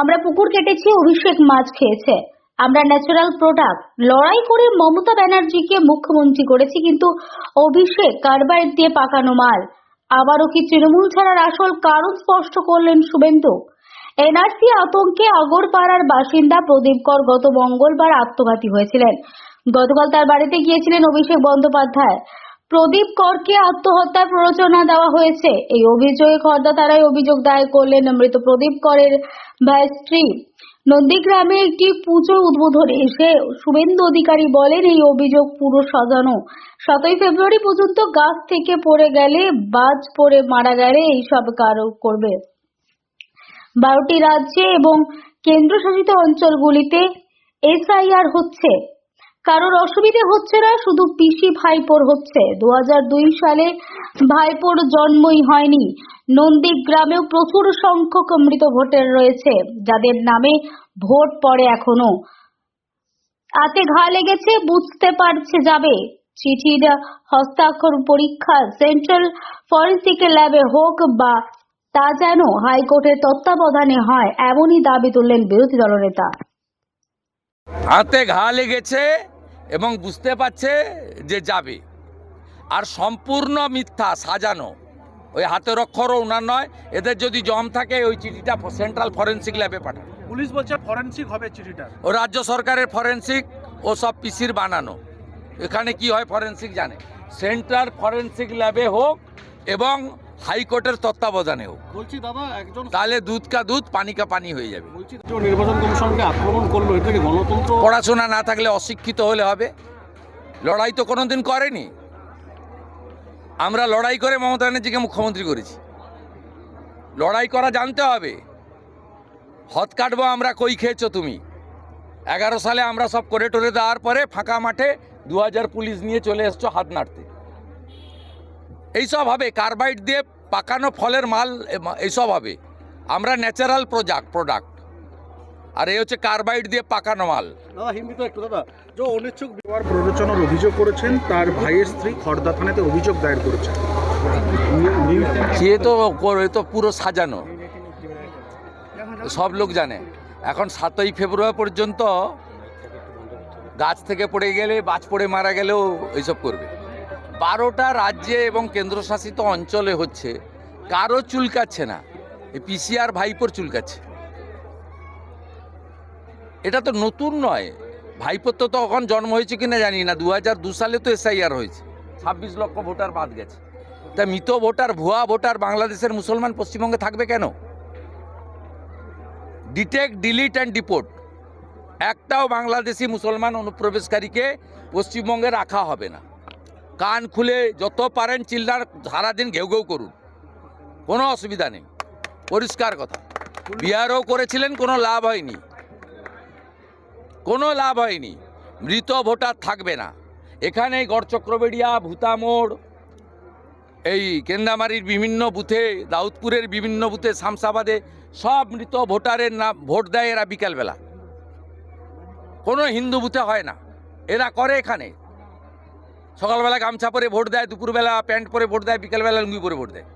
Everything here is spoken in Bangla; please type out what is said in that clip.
আমরা পুকুর কেটেছি, অভিষেক মাছ খেয়েছে। আমরা ন্যাচারাল প্রোডাক্ট লড়াই করে মমতা ব্যানার্জিকে মুখ্যমন্ত্রী করেছি, কিন্তু অভিষেক কারবাইট দিয়ে পাকানো মাল। আবারও কি তৃণমূল ছাড়ার আসল কারণ স্পষ্ট করলেন শুভেন্দু। এনআরসি আতঙ্কে আগরপাড়ার বাসিন্দা প্রদীপ কর গত মঙ্গলবার আত্মঘাতী হয়েছিলেন। গতকাল তার বাড়িতে গিয়েছিলেন অভিষেক বন্দ্যোপাধ্যায়। প্রদীপ করকে আত্মহত্যার প্ররোচনা দেওয়া হয়েছে। এই অভিযোগে খর্দা তারাই অভিযোগ দায়ের করলেন মৃত প্রদীপ করের ভাই স্ত্রী। নন্দীগ্রামে একটি পুজো উদ্বোধনে এসে শুভেন্দু অধিকারী বলেন, এই অভিযোগ পুরো সাজানো। সাতই ফেব্রুয়ারি পর্যন্ত গাছ থেকে পড়ে গেলে, বাজ পড়ে মারা গেলে এইসব কারও করবে? বারোটি রাজ্যে এবং কেন্দ্রশাসিত অঞ্চলগুলিতে এসআইআর হচ্ছে। কারোর অসুবিধে হচ্ছে না, শুধু পিসি ভাইপোর হচ্ছে। দু হাজার দুই সালে ভাইপোর জন্মই হয়নি। নন্দীগ্রামেও প্রচুর সংখ্যক মৃত ভোটার রয়েছে, যাদের নামে ভোট পড়ে এখনও। হাতে ঘা লেগেছে, বুঝতে পারছে যাবে। চিঠির হস্তাক্ষর পরীক্ষা, সেন্ট্রাল ফরেন্সিক ল্যাবে হোক বা তা যেন হাইকোর্টের তত্ত্বাবধানে হয়, এমনই দাবি তুললেন বিরোধী দলনেতা। হাতে ঘা লেগেছে এবং বুঝতে পারছে যে যাবে। আর সম্পূর্ণ মিথ্যা সাজানো। ওই হাতের অক্ষরও ওনার নয় এদের যদি জম থাকে ওই চিঠিটা সেন্ট্রাল ফরেন্সিক ল্যাবে পাঠান পুলিশ বলছে ফরেন্সিক হবে চিঠিটা। ও রাজ্য সরকারের ফরেন্সিক ও সব পিসির বানানো। এখানে কি হয় ফরেন্সিক জানে। সেন্ট্রাল ফরেন্সিক ল্যাবে হোক এবং হাইকোর্টের তত্ত্বাবধানে হোক। বলছি দাদা একজন তাহলে দুধ কা দুধ পানি কা পানি হয়ে যাবে। বলছি নির্বাচন কমিশনকে আক্রমণ করল এটা কি গণতন্ত্র? পড়াশোনা না থাকলে অশিক্ষিত হলে হবে। লড়াই তো কোনোদিন করেনি। আমরা লড়াই করে মমতা ব্যানার্জিকে মুখ্যমন্ত্রী করেছি। লড়াই করা জানতে হবে। হত কাটবো আমরা কই খেয়েছো তুমি? এগারো সালে আমরা সব করে টরে দেওয়ার পরে ফাঁকা মাঠে দু হাজার পুলিশ নিয়ে চলে এসছো হাত নাড়তে। এইসব হবে। কার্বাইড দিয়ে পাকানো ফলের মাল এইসব হবে। আমরা ন্যাচারাল প্রোডাক্ট প্রোডাক্ট আর এই হচ্ছে কার্বাইড দিয়ে পাকানো মাল। দাদা হিন্দিতে একটু দাদা। যে অনিচ্ছুক বিবাহ প্ররোচনার অভিযোগ করেছেন তার ভাইয়ের স্ত্রী খড়দা থানাতে অভিযোগ দায়ের করেছেন। সে তো এ তো পুরো সাজানো। সব লোক জানে। এখন সাতই ফেব্রুয়ারি পর্যন্ত গাছ থেকে পড়ে গেলে বাজ পড়ে মারা গেলেও এইসব করবে। বারোটা রাজ্যে এবং কেন্দ্রশাসিত অঞ্চলে হচ্ছে, কারও চুলকাচ্ছে না। এই পিসিআর ভাইপোর চুলকাচ্ছে। এটা তো নতুন নয়। ভাইপোর তো তখন জন্ম হয়েছে কিনা জানি না। দু সালে তো এসআইআর হয়েছে। ছাব্বিশ লক্ষ ভোটার বাদ গেছে। তা মৃত ভোটার, ভুয়া ভোটার বাংলাদেশের মুসলমান পশ্চিমবঙ্গে থাকবে কেন? ডিটেক্ট ডিলিট অ্যান্ড ডিপোর্ট একটাও বাংলাদেশি মুসলমান অনুপ্রবেশকারীকে পশ্চিমবঙ্গে রাখা হবে না। কান খুলে যত পারেন চিল্লার সারাদিন ঘেউ ঘেউ করুন। কোনো অসুবিধা নেই। পরিষ্কার কথা। বিহারও করেছিলেন, কোনো লাভ হয়নি। কোনো লাভ হয়নি। মৃত ভোটার থাকবে না। এখানে গড়চক্রবেড়িয়া ভূতামোড় এই কেন্দামারির বিভিন্ন বুথে, দাউদপুরের বিভিন্ন বুথে, শামসাবাদে সব মৃত ভোটারের নাম, ভোট দেয় এরা বিকালবেলা। কোনো হিন্দু বুথে হয় না। এরা করে এখানে। সকালবেলা গামছা পরে ভোট দেয়, দুপুরবেলা প্যান্ট পরে ভোট দেয়, বিকালবেলা লুঙ্গি পরে ভোট দেয়।